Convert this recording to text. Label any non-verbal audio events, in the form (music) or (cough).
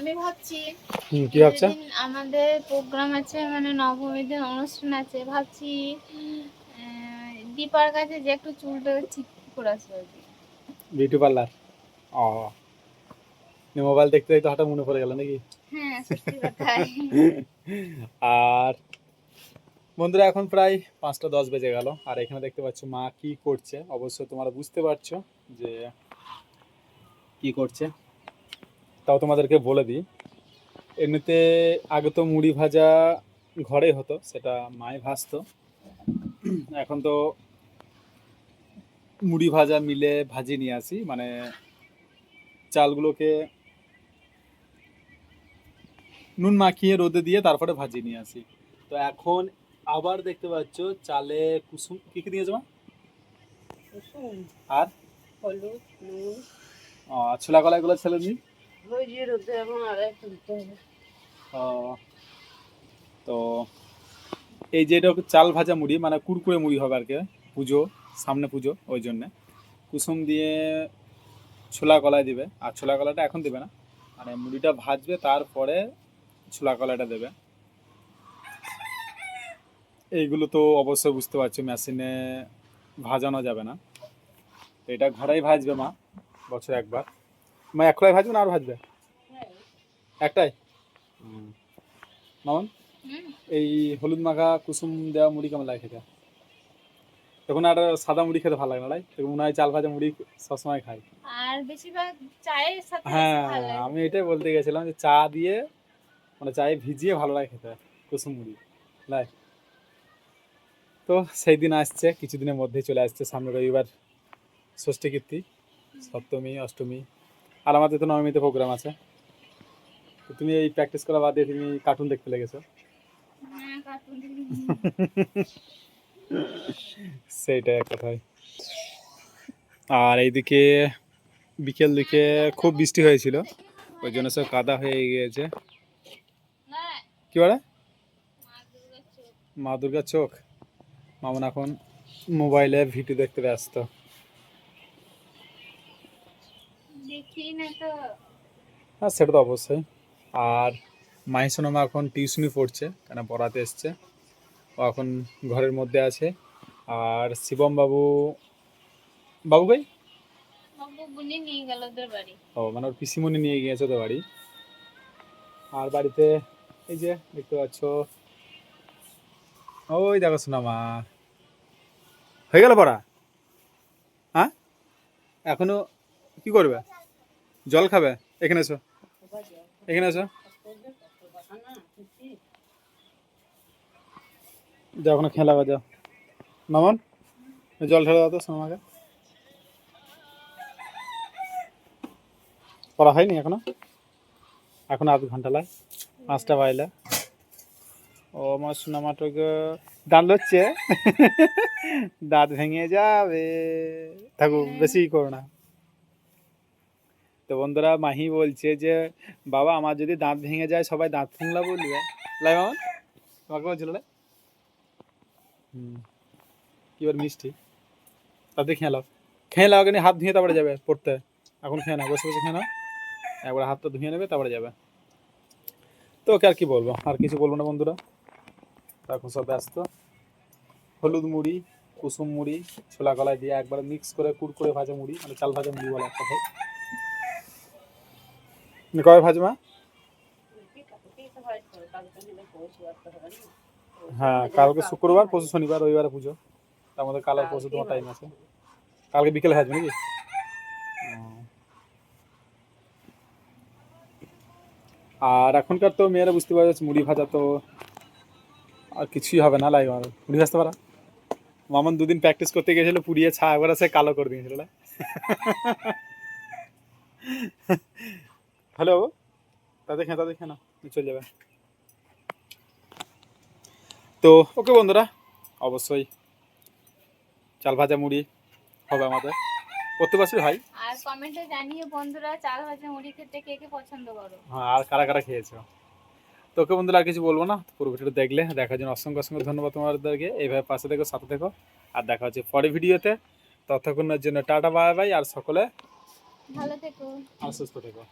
আমি ভাবছি কি ভাবছ? আমাদের প্রোগ্রাম আছে মানে নবমীতে অনুষ্ঠান আছে ভাবছি দীপার কাছে যে একটু চুলটা ঠিক করে আসবে বিউটি পার্লার? ও। মোবাইল দেখতে দেখতে হঠাৎ মনে পড়ে গেল নাকি? হ্যাঁ সত্যি কথাই। (laughs) আর বন্ধুরা এখন প্রায় পাঁচটা দশ বেজে গেল আর এখানে দেখতে পাচ্ছ মা কি করছে। অবশ্য তোমরা বুঝতে পারছ যে কি করছে। তাও তোমাদেরকে বলে দিই। এমনিতে আগে তো মুড়ি ভাজা ঘরে হতো সেটা মাই ভাজতো। এখন তো মুড়ি ভাজা মিলে ভাজি নিয়ে আসি মানে চালগুলোকে নুন মাখিয়ে রোদে দিয়ে তারপরে ভাজি নিয়ে আসি। তো এখন আবার দেখতে পাচ্ছ চালে কুসুম কি কি দিয়েছ আর? ছোলা কলা এগুলো ছেলে দিই তো এই যে এটা চাল ভাজা মুড়ি মানে কুরকুরে মুড়ি হবে আর কি, পুজো, সামনে পুজো, ওই জন্যে। কুসুম দিয়ে ছোলা কলাই দিবে, আর ছোলা কলাটা এখন দেবে না মানে মুড়িটা ভাজবে, তারপরে ছোলা কলাটা দেবে। এইগুলো তো অবশ্যই বুঝতে পারছ, মেশিনে ভাজানো যাবে না। এটা ঘরেই ভাজবে মা, বছর একবার। মা এক খোলায় ভাজবে না আর ভাজবে? একটাই? মামন? এই হলুদ মাখা কুসুম দেওয়া মুড়ি কেমন লাগে খেতে? তখন আর সাদা মুড়ি খেতে ভালো লাগে না তাই তখন মনে হয় চাল ভাজা মুড়ি সবসময় খাই। আর বেশিরভাগ চায়ের সাথে হ্যাঁ আমি এটাই বলতে গেছিলাম যে চা দিয়ে মানে চায়ে ভিজিয়ে ভালো লাগে খেতে কুসুম মুড়ি লাই তো সেই দিন আসছে কিছুদিনের মধ্যেই চলে আসছে সামনে রবিবার ষষ্ঠী কীর্তি সপ্তমী অষ্টমী আর আমাদের তো নবমীতে প্রোগ্রাম আছে। তো তুমি এই প্র্যাকটিস করা বাদ দিয়ে তুমি কার্টুন দেখতে লেগেছো। হ্যাঁ। সেইটাই এক কথায় আর এইদিকে বিকেল দিকে খুব বৃষ্টি হয়েছিল ওই জন্য সব কাদা হয়ে গিয়েছে। না, কি বলে? মা দুর্গার চোখ। মামন এখন মোবাইলে ভিডিও দেখতে ব্যস্ত দেখি না তো হ্যাঁ সেটা তো অবশ্যই। আর মায়ের এখন টিউশনি পড়ছে কেন পড়াতে এসছে। ও এখন ঘরের মধ্যে আছে। আর শিবম বাবু বাবু ভাই? ও মানে ওর পিসিমণি নিয়ে গিয়েছে তো বাড়ি। আর বাড়িতে এই যে দেখতে পাচ্ছ ওই দেখো সোনামা। হয়ে গেল পড়া? হ্যাঁ? এখনও কি করবে? জল খাবে? এখানে এসো। এখানে এসো। যাও, ওখানে খেলা যাও মামন জল ঢেলে দাও তো সোনামাকে। করা হয়নি এখনও? এখন আধ ঘণ্টা লাগে, পাঁচটা বাইলে ও, আমার সোনামাটোকে দাঁত হচ্ছে দাঁত ভেঙে যাবে। থাকুক বেশি করো না। তো বন্ধুরা মাহি বলছে যে, বাবা, আমার যদি দাঁত ভেঙে যায়, সবাই দাঁত ফুংলা বলবে লাই মামন তোমাকে বলছিল এবার মিষ্টি। তাতে খেয়ে নাও। খেয়ে লাও কিন্তু হাত ধুয়ে তারপরে যাবে পড়তে। এখন খেয়ে নাও, বসে বসে খেয়ে নাও। একবার হাতটা ধুয়ে নেবে, তারপরে যাবে। তো ওকে আর কি বলব? আর কিছু বলব না বন্ধুরা? এখন সব ব্যস্ত। হলুদ মুড়ি, কুসুম মুড়ি, ছোলা কলাই দিয়ে একবার মিক্স করে কুড়কুড়ে ভাজা মুড়ি মানে চাল ভাজা মুড়ি বলে একটা হয়। কবে ভাজে মা? হ্যাঁ কালকে শুক্রবার, পরশু শনিবার, রবিবারে পুজো। তার মধ্যে কাল আর পরশু তোমার টাইম আছে। কালকে বিকেলে ভাজবে নাকি। আর এখনকার তো মেয়েরা বুঝতে পারা যাচ্ছে মুড়ি ভাজা তো আর কিছুই হবে না লাগে আমার মুড়ি ভাজতে পারা? মামন দুদিন প্র্যাকটিস করতে গিয়েছিল, পুড়িয়ে ছা একবার সে কালো করে দিয়েছিল হ্যালো? তাদের খেয়ে তাদের খেয়ে না চলে যাবে। তো ওকে বন্ধুরা অবশ্যই চাল ভাজা মুড়ি হবে আমাদের। প্রত্যেক বছরই হয় আর কমেন্টে জানিয়ে বন্ধুরা চাল ভাজা মুড়ি খেতে কে কে পছন্দ করো? হ্যাঁ আর কারা কারা খেয়েছো? তোকে বন্ধুরা আর কিছু বলব না পুরো ভিডিওটা দেখলে দেখার জন্য অসংখ্য অসংখ্য ধন্যবাদ তোমাদেরকে। এইভাবে পাশে দেখো সাথে দেখো আর দেখা হচ্ছে পরের ভিডিওতে। ততক্ষণের জন্য টাটা বাই বাই আর সকলে ভালো থেকো। আর সুস্থ থেকো।